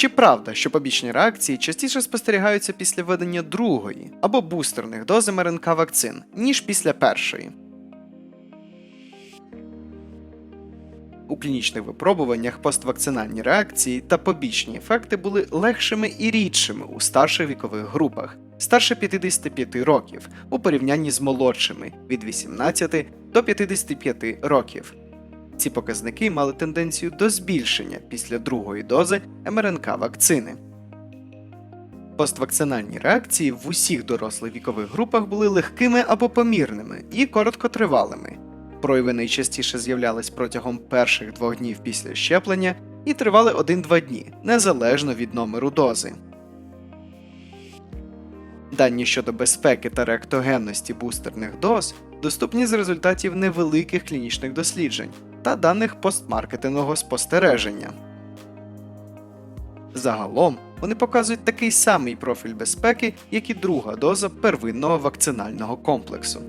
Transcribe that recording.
Чи правда, що побічні реакції частіше спостерігаються після введення другої або бустерних доз МРНК вакцин, ніж після першої? У клінічних випробуваннях поствакцинальні реакції та побічні ефекти були легшими і рідшими у старших вікових групах старше 55 років у порівнянні з молодшими від 18 до 55 років. Ці показники мали тенденцію до збільшення після другої дози МРНК вакцини. Поствакцинальні реакції в усіх дорослих вікових групах були легкими або помірними і короткотривалими. Прояви найчастіше з'являлись протягом перших двох днів після щеплення і тривали 1-2 дні, незалежно від номеру дози. Дані щодо безпеки та реактогенності бустерних доз доступні з результатів невеликих клінічних досліджень та даних постмаркетингового спостереження. Загалом вони показують такий самий профіль безпеки, як і друга доза первинного вакцинального комплексу.